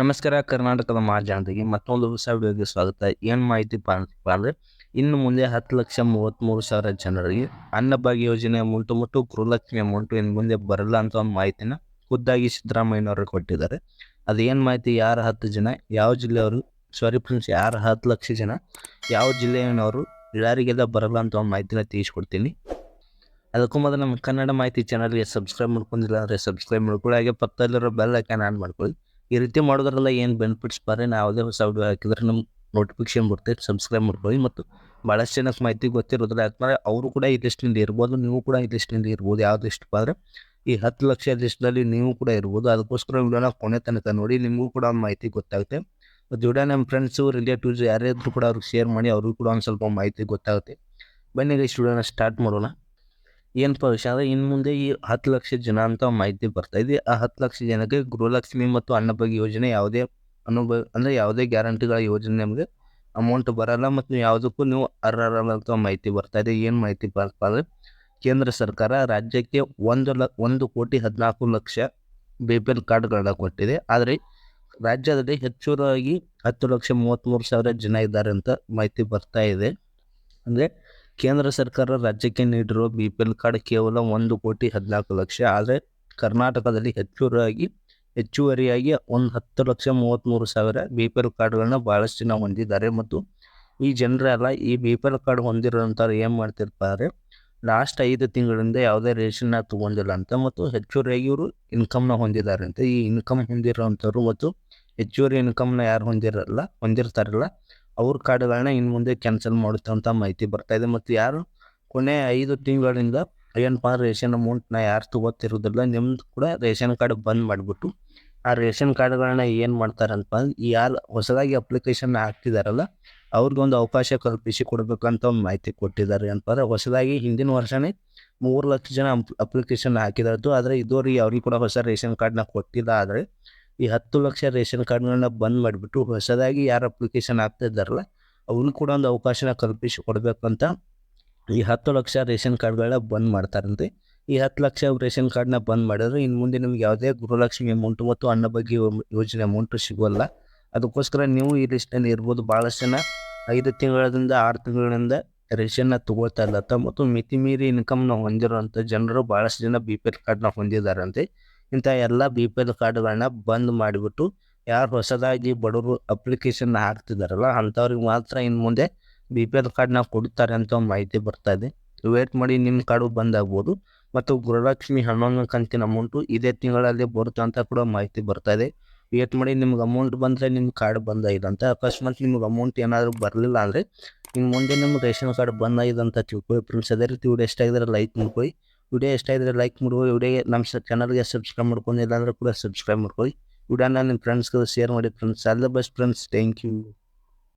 ನಮಸ್ಕಾರ, ಕರ್ನಾಟಕದ ಮಹಾಜನತೆಗೆ ಮತ್ತೊಂದು ಹೊಸ ವಿಡಿಯೋಗೆ ಸ್ವಾಗತ. ಏನು ಮಾಹಿತಿ ಪಾಪ ಅಂದರೆ ಇನ್ನು ಮುಂದೆ ಹತ್ತು ಲಕ್ಷ ಮೂವತ್ತ್ಮೂರು ಸಾವಿರ ಜನರಿಗೆ ಅನ್ನಭಾಗ್ಯ ಯೋಜನೆ ಅಮೌಂಟು ಮತ್ತು ಗೃಹಲಕ್ಷ್ಮಿ ಅಮೌಂಟು ಇನ್ನು ಮುಂದೆ ಬರಲ್ಲ ಅಂತ ಒಂದು ಮಾಹಿತಿನ ಖುದ್ದಾಗಿ ಸಿದ್ದರಾಮಯ್ಯನವರು ಕೊಟ್ಟಿದ್ದಾರೆ. ಅದೇನು ಮಾಹಿತಿ? ಯಾರು ಹತ್ತು ಜನ? ಯಾವ ಜಿಲ್ಲೆಯವರು? ಸಾರಿ ಫ್ರೆಂಡ್ಸ್ ಯಾರು ಹತ್ತು ಲಕ್ಷ ಜನ? ಯಾವ ಜಿಲ್ಲೆಯವರು? ಯಾರಿಗೆಲ್ಲ ಬರಲ್ಲ ಅಂತ ಒಂದು ಮಾಹಿತಿನ ತಿಳಿಸ್ಕೊಡ್ತೀನಿ. ಅದಕ್ಕೂ ಮೊದಲು ನಮ್ಮ ಕನ್ನಡ ಮಾಹಿತಿ ಚಾನಲ್ಗೆ ಸಬ್ಸ್ಕ್ರೈಬ್ ಮಾಡ್ಕೊಂಡಿಲ್ಲ ಅಂದರೆ ಸಬ್ಸ್ಕ್ರೈಬ್ ಮಾಡ್ಕೊಳ್ಳಿ. ಹಾಗೆ ಪಕ್ಕದಲ್ಲಿರೋ ಬೆಲ್ ಐಕಾನ್ ಆನ್ ಮಾಡ್ಕೊಳ್ಳಿ. ಈ ರೀತಿ ಮಾಡೋದ್ರಲ್ಲ ಏನು ಬೆನಿಫಿಟ್ಸ್ ಬರ್ರಿ ನಾವು ಯಾವುದೇ ಹೊಸ ವಿಡಿಯೋ ಹಾಕಿದ್ರೆ ನಮ್ಗೆ ನೋಟಿಫಿಕೇಶನ್ ಬರ್ತೈತೆ ಸಬ್ಸ್ಕ್ರೈಬ್ ಮಾಡ್ಕೊಳ್ಳಿ ಮತ್ತು ಭಾಳಷ್ಟು ಜನಕ್ಕೆ ಮಾಹಿತಿ ಗೊತ್ತಿರೋದಿಲ್ಲ ಯಾಕಂದರೆ ಅವರು ಕೂಡ ಈ ಲಿಸ್ಟಿಂದ ಇರ್ಬೋದು, ನೀವು ಕೂಡ ಈ ಲಿಸ್ಟಿಂದ ಇರ್ಬೋದು. ಯಾವ್ದು ಲಿಸ್ಟ್ ಆದರೆ ಈ ಹತ್ತು ಲಕ್ಷ ಲಿಸ್ಟ್ನಲ್ಲಿ ನೀವು ಕೂಡ ಇರ್ಬೋದು. ಅದಕ್ಕೋಸ್ಕರ ವಿಡಿಯೋನ ಕೊನೆ ತನಕ ನೋಡಿ, ನಿಮಗೂ ಕೂಡ ಒಂದು ಮಾಹಿತಿ ಗೊತ್ತಾಗುತ್ತೆ. ಮತ್ತು ವಿಡಿಯೋ ನಮ್ಮ ಫ್ರೆಂಡ್ಸು ರಿಲೇಟಿವ್ಸ್ ಯಾರೇ ಇದ್ರೂ ಕೂಡ ಅವ್ರಿಗೆ ಶೇರ್ ಮಾಡಿ, ಅವ್ರಿಗೂ ಕೂಡ ಒಂದು ಸ್ವಲ್ಪ ಮಾಹಿತಿ ಗೊತ್ತಾಗುತ್ತೆ. ಬನ್ನಿ ಈ ವಿಡಿಯೋನ ಸ್ಟಾರ್ಟ್ ಮಾಡೋಣ. ಏನಪ್ಪ ವಿಷಯ ಅಂದರೆ ಇನ್ನು ಮುಂದೆ ಈ ಹತ್ತು ಲಕ್ಷ ಜನ ಅಂತ ಮಾಹಿತಿ ಬರ್ತಾ ಇದೆ. ಆ ಹತ್ತು ಲಕ್ಷ ಜನಕ್ಕೆ ಗೃಹಲಕ್ಷ್ಮಿ ಮತ್ತು ಅನ್ನಭಾಗ್ಯ ಯೋಜನೆ ಯಾವುದೇ ಅನುಭವ ಅಂದರೆ ಯಾವುದೇ ಗ್ಯಾರಂಟಿಗಳ ಯೋಜನೆ ನಿಮಗೆ ಅಮೌಂಟ್ ಬರಲ್ಲ ಮತ್ತು ಯಾವುದಕ್ಕೂ ನೀವು ಅರ್ಹರಲ್ಲ ಅಂತ ಮಾಹಿತಿ ಬರ್ತಾ ಇದೆ. ಏನು ಮಾಹಿತಿ ಬರ್ತಾ ಅಂದರೆ ಕೇಂದ್ರ ಸರ್ಕಾರ ರಾಜ್ಯಕ್ಕೆ ಒಂದು ಲ, ಒಂದು ಕೋಟಿ ಹದಿನಾಲ್ಕು ಲಕ್ಷ ಬಿ ಪಿ ಎಲ್ ಕಾರ್ಡ್ಗಳನ್ನ ಕೊಟ್ಟಿದೆ. ಆದರೆ ರಾಜ್ಯದಲ್ಲಿ ಹೆಚ್ಚುವರಾಗಿ ಹತ್ತು ಲಕ್ಷ ಮೂವತ್ತ್ಮೂರು ಸಾವಿರ ಜನ ಇದ್ದಾರೆ ಅಂತ ಮಾಹಿತಿ ಬರ್ತಾ ಇದೆ. ಅಂದರೆ ಕೇಂದ್ರ ಸರ್ಕಾರ ರಾಜ್ಯಕ್ಕೆ ನೀಡಿರುವ ಬಿ ಪಿ ಎಲ್ ಕಾರ್ಡ್ ಕೇವಲ ಒಂದು ಕೋಟಿ ಹದಿನಾಲ್ಕು ಲಕ್ಷ, ಆದರೆ ಕರ್ನಾಟಕದಲ್ಲಿ ಹೆಚ್ಚುವರಿಯಾಗಿ ಹೆಚ್ಚುವರಿಯಾಗಿ ಒಂದು ಹತ್ತು ಲಕ್ಷ ಮೂವತ್ತ್ಮೂರು ಸಾವಿರ ಬಿ ಪಿ ಎಲ್ ಕಾರ್ಡ್ಗಳನ್ನ ಭಾಳಷ್ಟು ಜನ ಹೊಂದಿದ್ದಾರೆ. ಮತ್ತು ಈ ಜನರೆಲ್ಲ ಈ ಬಿ ಪಿ ಎಲ್ ಕಾರ್ಡ್ ಹೊಂದಿರೋಂಥವ್ರು ಏನು ಮಾಡ್ತಿರ್ತಾರೆ? ಲಾಸ್ಟ್ ಐದು ತಿಂಗಳಿಂದ ಯಾವುದೇ ರೇಷನ್ನ ತೊಗೊಂಡಿಲ್ಲ ಅಂತ, ಮತ್ತು ಹೆಚ್ಚುವರಿಯಾಗಿ ಇವರು ಇನ್ಕಮ್ನ ಹೊಂದಿದ್ದಾರೆ ಅಂತ. ಈ ಇನ್ಕಮ್ ಹೊಂದಿರೋವಂಥವ್ರು ಮತ್ತು ಹೆಚ್ಚುವರಿ ಇನ್ಕಮ್ನ ಯಾರು ಹೊಂದಿರಲ್ಲ, ಹೊಂದಿರ್ತಾರಲ್ಲ ಅವ್ರ ಕಾರ್ಡ್ಗಳನ್ನ ಇನ್ನು ಮುಂದೆ ಕ್ಯಾನ್ಸಲ್ ಮಾಡುತ್ತೆ ಅಂತ ಮಾಹಿತಿ ಬರ್ತಾ ಇದೆ. ಮತ್ತು ಯಾರು ಕೊನೆ ಐದು ತಿಂಗಳಿಂದ ಏನಪ್ಪ ರೇಷನ್ ಅಮೌಂಟ್ನ ಯಾರು ತಗೋತಿರೋದಿಲ್ಲ, ನಿಮ್ದು ಕೂಡ ರೇಷನ್ ಕಾರ್ಡ್ ಬಂದ್ ಮಾಡಿಬಿಟ್ಟು ಆ ರೇಷನ್ ಕಾರ್ಡ್ಗಳನ್ನ ಏನು ಮಾಡ್ತಾರಂತ ಯಾರು ಹೊಸದಾಗಿ ಅಪ್ಲಿಕೇಶನ್ ಹಾಕ್ತಿದಾರಲ್ಲ, ಅವ್ರಿಗೊಂದು ಅವಕಾಶ ಕಲ್ಪಿಸಿ ಕೊಡಬೇಕಂತ ಒಂದು ಮಾಹಿತಿ ಕೊಟ್ಟಿದ್ದಾರೆ. ಅಂತಂದ್ರೆ ಹೊಸದಾಗಿ ಹಿಂದಿನ ವರ್ಷನೇ ಮೂರು ಲಕ್ಷ ಜನ ಅಪ್ಲಿಕೇಶನ್ ಹಾಕಿದಾರದು, ಆದರೆ ಇದುವರೆಗೆ ಅವ್ರಿಗೆ ಕೂಡ ಹೊಸ ರೇಷನ್ ಕಾರ್ಡ್ನ ಕೊಟ್ಟಿಲ್ಲ. ಆದರೆ ಈ ಹತ್ತು ಲಕ್ಷ ರೇಷನ್ ಕಾರ್ಡ್ಗಳನ್ನ ಬಂದ್ ಮಾಡಿಬಿಟ್ಟು ಹೊಸದಾಗಿ ಯಾರು ಅಪ್ಲಿಕೇಶನ್ ಆಗ್ತಾ ಇದ್ದಾರಲ್ಲ ಕೂಡ ಒಂದು ಅವಕಾಶನ ಕಲ್ಪಿಸಿ ಕೊಡಬೇಕಂತ ಈ ಹತ್ತು ಲಕ್ಷ ರೇಷನ್ ಕಾರ್ಡ್ಗಳನ್ನ ಬಂದ್ ಮಾಡ್ತಾರಂತೆ. ಈ ಹತ್ತು ಲಕ್ಷ ರೇಷನ್ ಕಾರ್ಡ್ನ ಬಂದ್ ಮಾಡಿದ್ರೆ ಇನ್ನು ಮುಂದೆ ನಿಮ್ಗೆ ಯಾವುದೇ ಗೃಹಲಕ್ಷ್ಮಿ ಅಮೌಂಟು ಮತ್ತು ಅನ್ನ ಯೋಜನೆ ಅಮೌಂಟು ಸಿಗೋಲ್ಲ. ಅದಕ್ಕೋಸ್ಕರ ನೀವು ಈ ಲಿಸ್ಟಲ್ಲಿ ಇರ್ಬೋದು. ಭಾಳಷ್ಟು ಜನ ಐದು ತಿಂಗಳಿಂದ ಆರು ತಿಂಗಳಿಂದ ರೇಷನ್ನ ತಗೊಳ್ತಾ ಇಲ್ಲ. ಮತ್ತು ಮಿತಿ ಮೀರಿ ಇನ್ಕಮ್ನ ಹೊಂದಿರುವಂಥ ಜನರು ಭಾಳಷ್ಟು ಜನ ಬಿ ಪಿ ಎಲ್ ಕಾರ್ಡ್ನ ಹೊಂದಿದ್ದಾರಂತೆ ಇಂಥ ಎಲ್ಲ ಬಿ ಪಿ ಎಲ್ ಕಾರ್ಡ್ಗಳನ್ನ ಬಂದ್ ಮಾಡಿಬಿಟ್ಟು ಯಾರು ಹೊಸದಾಗಿ ಬಡವರು ಅಪ್ಲಿಕೇಶನ್ ಹಾಕ್ತಿದಾರಲ್ಲ ಅಂಥವ್ರಿಗೆ ಮಾತ್ರ ಇನ್ನು ಮುಂದೆ ಬಿ ಪಿ ಎಲ್ ಕಾರ್ಡ್ನ ಕೊಡ್ತಾರೆ ಅಂತ ಒಂದು ಮಾಹಿತಿ ಬರ್ತಾ ಇದೆ. ವೇಟ್ ಮಾಡಿ ನಿಮ್ಮ ಕಾರ್ಡು ಬಂದಾಗ್ಬೋದು ಮತ್ತು ಗೃಹಲಕ್ಷ್ಮಿ ಹನ್ನೊಂದು ಕಂತಿನ ಅಮೌಂಟು ಇದೇ ತಿಂಗಳಲ್ಲಿ ಬರುತ್ತೆ ಅಂತ ಕೂಡ ಮಾಹಿತಿ ಬರ್ತಾ ಇದೆ. ವೇಟ್ ಮಾಡಿ ನಿಮ್ಗೆ ಅಮೌಂಟ್ ಬಂದರೆ ನಿಮ್ಮ ಕಾರ್ಡ್ ಬಂದಾಗಿದೆ ಅಂತ. ಅಕಸ್ಮಾತ್ ನಿಮ್ಗೆ ಅಮೌಂಟ್ ಏನಾದರೂ ಬರಲಿಲ್ಲ ಅಂದರೆ ಇನ್ನು ಮುಂದೆ ನಿಮ್ಮ ರೇಷನ್ ಕಾರ್ಡ್ ಬಂದಾಗಿದೆ ಅಂತ ತಿಳ್ಕೊಳ್ಳಿ ಫ್ರೆಂಡ್ಸ್ ಅದೇ ರೀತಿ ವಿಡಿಯೋ ಎಷ್ಟಾಗಿದ್ರೆ ಲೈಕ್ ಮಾಡ್ಕೊಳ್ಳಿ. ವಿಡಿಯೋ ಇಷ್ಟ ಇದ್ದರೆ ಲೈಕ್ ಮಾಡ್ಬೋದು ವಿಡಿಯೋಗೆ ನಮ್ಮ ಚಾನಲ್ಗೆ ಸಬ್ಸ್ಕ್ರೈಬ್ ಮಾಡ್ಕೊಂಡಿಲ್ಲ ಅಂದರೆ ಕೂಡ ಸಬ್ಸ್ಕ್ರೈಬ್ ಮಾಡ್ಕೊಳ್ಳಿ ವಿಡಿಯೋನ ನಿಮ್ಮ ಫ್ರೆಂಡ್ಸ್ಗೆ ಶೇರ್ ಮಾಡಿ friends all the best friends thank you